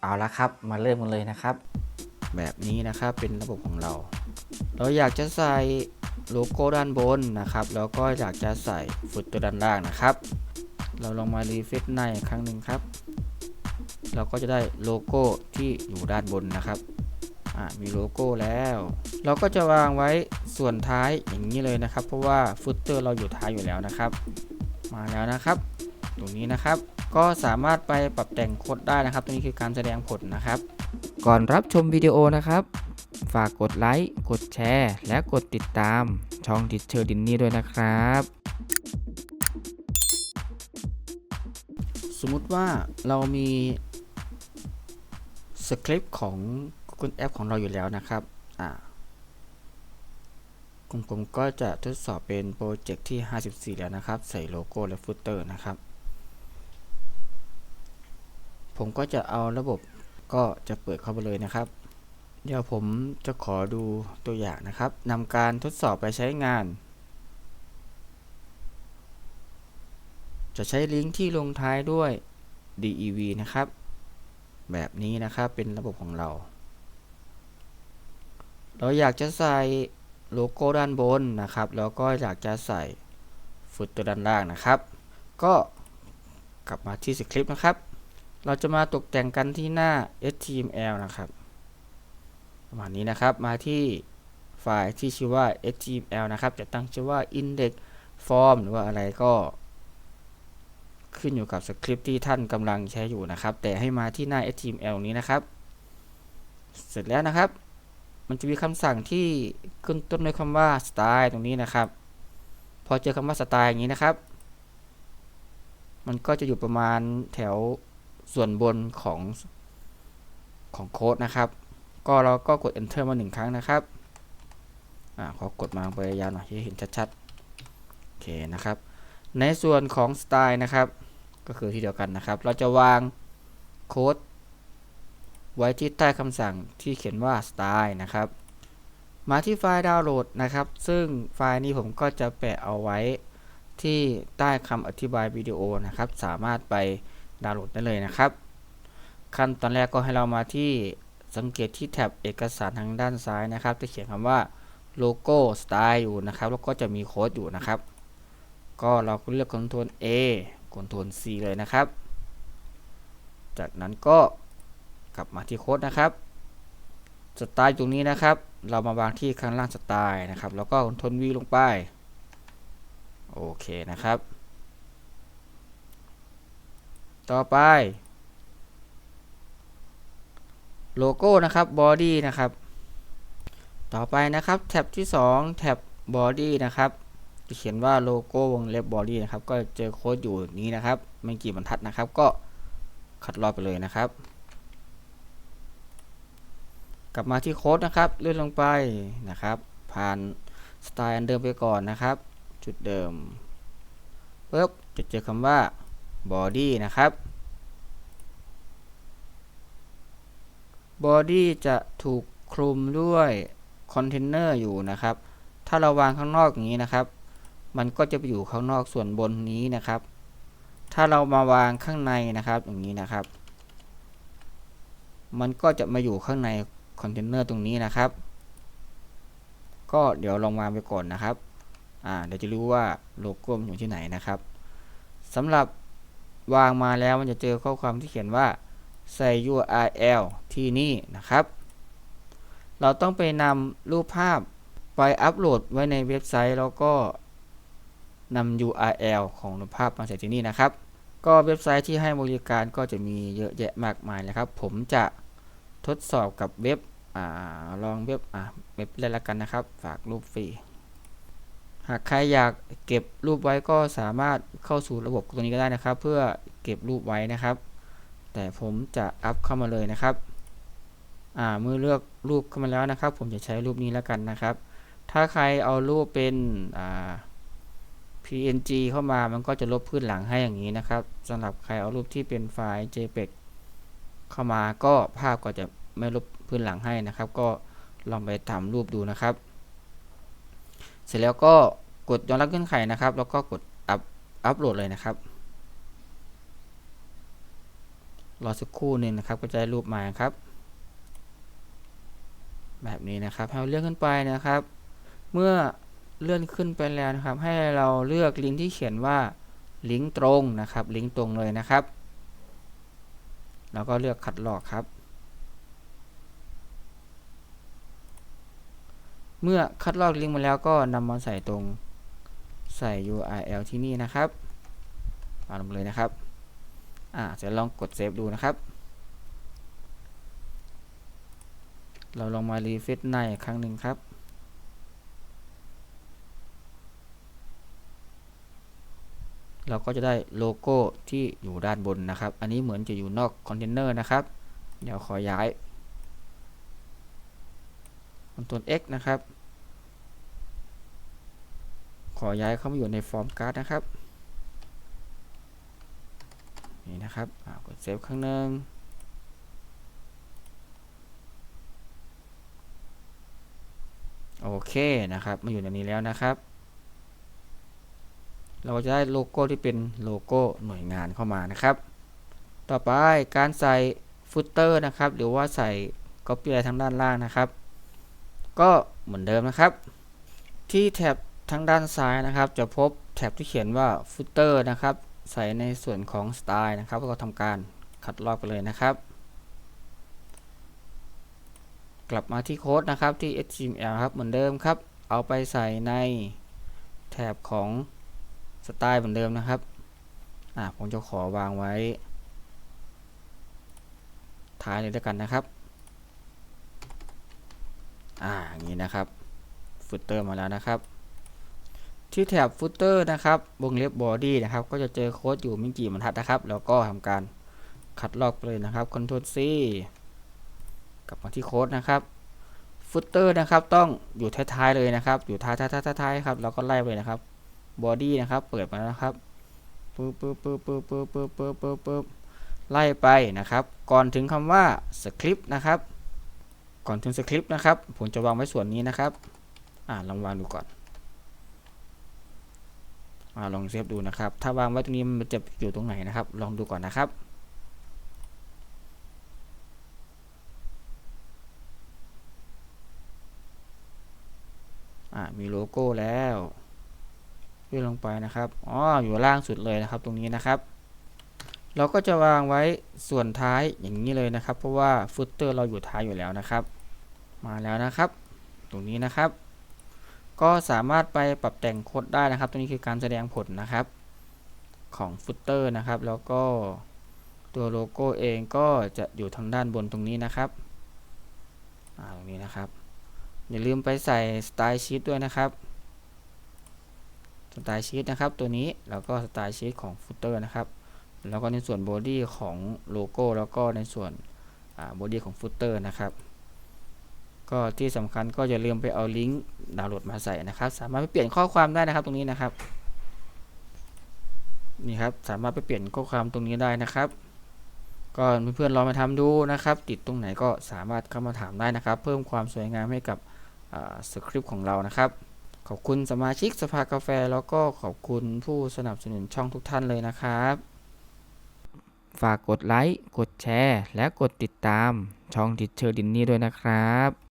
เอาละครับ มาเริ่มกันเลยนะครับ แบบนี้นะครับเป็นระบบของเรา เราอยากจะใส่โลโก้ด้านบนนะครับ แล้วก็อยากจะใส่ฟุตตัวด้านล่างนะครับ เราลองมารีเฟซหน้าอีกครั้งหนึ่งครับ เราก็จะได้โลโก้ที่อยู่ด้านบนนะครับมีโลโก้แล้ว เราก็จะวางไว้ส่วนท้ายอย่างนี้เลยนะครับ เพราะว่าฟุตเตอร์เราอยู่ท้ายอยู่แล้วนะครับ มาแล้วนะครับ ตรงนี้นะครับ ก็สามารถไปปรับแต่งโค้ดได้นะครับตรงนี้คือการแสดงผลนะครับ ก่อนรับชมวิดีโอนะครับ ฝากกดไลค์ กดแชร์ และกดติดตามช่องดิเชอร์ดินนี่ด้วยนะครับ สมมุติว่าเรามีสคริปต์ของ Google App ของเราอยู่แล้วนะครับอ่ากลุ่มผมก็จะทดสอบเป็นโปรเจกต์ที่ 54 แล้วนะครับ ใส่โลโก้และฟุตเตอร์นะครับ ผมก็จะเอาระบบก็จะเปิดเข้าไปเลยนะครับ เดี๋ยวผมจะขอดูตัวอย่างนะครับนำการทดสอบไปใช้งาน จะใช้ลิงก์ที่ลงท้ายด้วย dev นะครับ แบบนี้นะครับเป็นระบบของเรา เราอยากจะใส่โลโก้ด้านบนนะครับ แล้วก็อยากจะใส่ฟุตตัวด้านล่างนะครับ ก็กลับมาที่สคริปต์นะครับ เราจะมาตกแต่งกันที่หน้า html นะครับประมาณนี้นะครับมาที่ไฟล์ที่ชื่อว่า html นะครับ จะตั้งชื่อว่า index form หรือว่าอะไรก็ ขึ้นอยู่กับสคริปต์ที่ท่านกำลังใช้อยู่นะครับ แต่ให้มาที่หน้า html นี้นะครับ เสร็จแล้วนะครับ มันจะมีคำสั่งที่ขึ้นต้นด้วยคำว่า style ตรงนี้นะครับ พอเจอคำว่า style อย่างนี้นะครับ มันก็จะอยู่ประมาณแถว ส่วนบนของของโค้ดนะครับ ก็เราก็กด enter มาหนึ่งครั้งนะครับอ่าขอกดมาไปยาวหน่อยให้เห็นชัดๆโอเคนะครับ ในส่วนของ style นะครับ ก็คือที่เดียวกันนะครับ เราจะวางโค้ดไว้ที่ใต้คำสั่งที่เขียนว่า style นะครับ มาที่ไฟล์ดาวน์โหลดนะครับ ซึ่งไฟล์นี้ผมก็จะแปะเอาไว้ที่ใต้คำอธิบายวิดีโอนะครับ สามารถไป ดาวน์โหลดได้เลยนะครับ ขั้นตอนแรกก็ให้เรามาที่สังเกตที่แท็บเอกสารทางด้านซ้ายนะครับ จะเขียนคำว่าโลโก้ style อยู่นะครับ แล้วก็จะมีโค้ดอยู่นะครับ ก็เราก็เลือก Ctrl A Ctrl C เลยนะครับ จากนั้นก็กลับมาที่โค้ดนะครับสไตล์ตรงนี้นะครับ เรามาวางที่ข้างล่างสไตล์นะครับ แล้วก็คอนโทนวีลงไป โอเคนะครับ ต่อไป โลโก้นะครับบอดี้นะครับ ต่อไปนะครับแท็บที่ 2 แท็บบอดี้นะครับจะเขียนว่าโลโก้วงเล็บบอดี้นะครับ ก็เจอโค้ดอยู่นี้นะครับไม่กี่บรรทัดนะครับ ก็คัดลอกไปเลยนะครับ กลับมาที่โค้ดนะครับ เลื่อนลงไปนะครับ ผ่านสไตล์อันเดิมไปก่อนนะครับ จุดเดิมปุ๊บจะเจอคำว่า body นะครับ body จะถูกคลุมด้วยคอนเทนเนอร์อยู่นะครับ ถ้าเราวางข้างนอกอย่างนี้นะครับ มันก็จะไปอยู่ข้างนอกส่วนบนนี้นะครับ ถ้าเรามาวางข้างในนะครับอย่างนี้นะครับ มันก็จะมาอยู่ข้างในคอนเทนเนอร์ตรงนี้นะครับ ก็เดี๋ยวลองวางไปก่อนนะครับ อ่า เดี๋ยวจะรู้ว่าโลโก้มันอยู่ที่ไหนนะครับสำหรับ วางมาแล้วมันจะเจอข้อความที่เขียนว่าใส่ URL ที่นี่นะครับ เราต้องไปนำรูปภาพไปอัปโหลดไว้ในเว็บไซต์ แล้วก็นำ URL ของรูปภาพมาใส่ที่นี่นะครับ ก็เว็บไซต์ที่ให้บริการก็จะมีเยอะแยะมากมายเลยครับ ผมจะทดสอบกับเว็บอลองเว็บเว็บเลยละกันนะครับ ฝากรูปฟรี หากใครอยากเก็บรูปไว้ก็สามารถเข้าสู่ระบบตรงนี้ก็ได้นะครับ เพื่อเก็บรูปไว้นะครับ แต่ผมจะอัพเข้ามาเลยนะครับอ่าเมื่อเลือกรูปเข้ามาแล้วนะครับ ผมจะใช้รูปนี้แล้วกันนะครับ ถ้าใครเอารูปเป็นอ่า PNG เข้ามามันก็จะลบพื้นหลังให้อย่างนี้นะครับสำหรับใครเอารูปที่เป็นไฟล์ JPEG เข้ามาก็ภาพก็จะไม่ลบพื้นหลังให้นะครับ ก็ลองไปทำรูปดูนะครับ เสร็จแล้วก็กดยอมรับเงื่อนไขนะครับ แล้วก็กดอัพอัพโหลดเลยนะครับ รอสักครู่หนึ่งนะครับ ก็จะได้รูปมาครับ แบบนี้นะครับให้เราเลื่อนขึ้นไปนะครับ เมื่อเลื่อนขึ้นไปแล้วนะครับ ให้เราเลือกลิงก์ที่เขียนว่าลิงก์ตรงนะครับ ลิงก์ตรงเลยนะครับ แล้วก็เลือกคัดลอกครับ เมื่อคัดลอกลิงก์มาแล้วก็นำมาใส่ตรงใส่ URL ที่นี่นะครับเอาลงเลยนะครับ อ่าจะลองกดเซฟดูนะครับ เราลองมารีเฟซในอีกครั้งหนึ่งครับ เราก็จะได้โลโก้ที่อยู่ด้านบนนะครับ อันนี้เหมือนจะอยู่นอกคอนเทนเนอร์นะครับ เดี๋ยวขอย้าย คอนโทรล X นะครับ ขอย้ายเข้ามาอยู่ในฟอร์มการ์ดนะครับ นี่นะครับกดเซฟครั้งหนึ่งโอเคนะครับ มาอยู่ในนี้แล้วนะครับ เราจะได้โลโก้ที่เป็นโลโก้หน่วยงานเข้ามานะครับ ต่อไปการใส่ฟุตเตอร์นะครับ หรือว่าใส่ก๊อปปี้อะไรทางด้านล่างนะครับ ก็เหมือนเดิมนะครับ ที่แท็บทางด้านซ้ายนะครับ จะพบแท็บที่เขียนว่าฟุตเตอร์นะครับ ใส่ในส่วนของสไตล์นะครับก็ทำการคัดลอกไปเลยนะครับ กลับมาที่โค้ดนะครับที่ HTML ครับเหมือนเดิมครับ เอาไปใส่ในแถบของสไตล์เหมือนเดิมนะครับอ่าผมจะขอวางไว้ ท้ายเลยแล้วกันนะครับ อ่าอย่างนี้นะครับฟุตเตอร์มาแล้วนะครับ ที่แถบฟุตเตอร์นะครับวงเล็บบอดี้นะครับ ก็จะเจอโค้ดอยู่ไม่กี่บรรทัดนะครับ แล้วก็ทำการคัดลอกไปเลยนะครับ Ctrl C กลับมาที่โค้ดนะครับฟุตเตอร์นะครับต้องอยู่ท้ายๆเลยนะครับ อยู่ท้ายๆท้ายๆครับแล้วก็ไล่ไปเลยนะครับบอดี้นะครับ เปิดมาแล้วครับปึ๊บปึ๊บปึ๊บปึ๊บปึ๊บปึ๊บปึ๊บปึ๊บปึ๊บไล่ไปนะครับ ก่อนถึงคำว่าสคริปต์นะครับ ก่อนถึงสคริปต์นะครับ ผมจะวางไว้ส่วนนี้นะครับ อ่าลองวางดูก่อน อ่าลองเซฟดูนะครับ ถ้าวางไว้ตรงนี้มันจะอยู่ตรงไหนนะครับ ลองดูก่อนนะครับอ่ามีโลโก้แล้วเลื่อนลงไปนะครับอ๋ออยู่ล่างสุดเลยนะครับ ตรงนี้นะครับ เราก็จะวางไว้ส่วนท้ายอย่างนี้เลยนะครับ เพราะว่าฟุตเตอร์เราอยู่ท้ายอยู่แล้วนะครับ มาแล้วนะครับ ตรงนี้นะครับ ก็สามารถไปปรับแต่งโค้ดได้นะครับ ตรงนี้คือการแสดงผลนะครับ ของฟุตเตอร์นะครับ แล้วก็ตัวโลโก้เองก็จะอยู่ทางด้านบนตรงนี้นะครับตรงนี้นะครับ อย่าลืมไปใส่สไตล์ชีตด้วยนะครับสไตล์ชีตนะครับ ตัวนี้แล้วก็สไตล์ชีตของฟุตเตอร์นะครับ แล้วก็ในส่วนบอดี้ของโลโก้แล้วก็ในส่วนบอดี้ของฟุตเตอร์นะครับ ก็ที่สำคัญก็อย่าลืมไปเอาลิงก์ดาวน์โหลดมาใส่นะครับ สามารถไปเปลี่ยนข้อความได้นะครับตรงนี้นะครับ นี่ครับสามารถไปเปลี่ยนข้อความตรงนี้ได้นะครับก็เพื่อนๆลองมาทำดูนะครับ ติดตรงไหนก็สามารถเข้ามาถามได้นะครับ เพิ่มความสวยงามให้กับสคริปต์ของเรานะครับ ขอบคุณสมาชิกสภากาแฟ แล้วก็ขอบคุณผู้สนับสนุนช่องทุกท่านเลยนะครับ ฝากกดไลค์ กดแชร์ และกดติดตามช่องดิเชอร์ดินนี่ด้วยนะครับ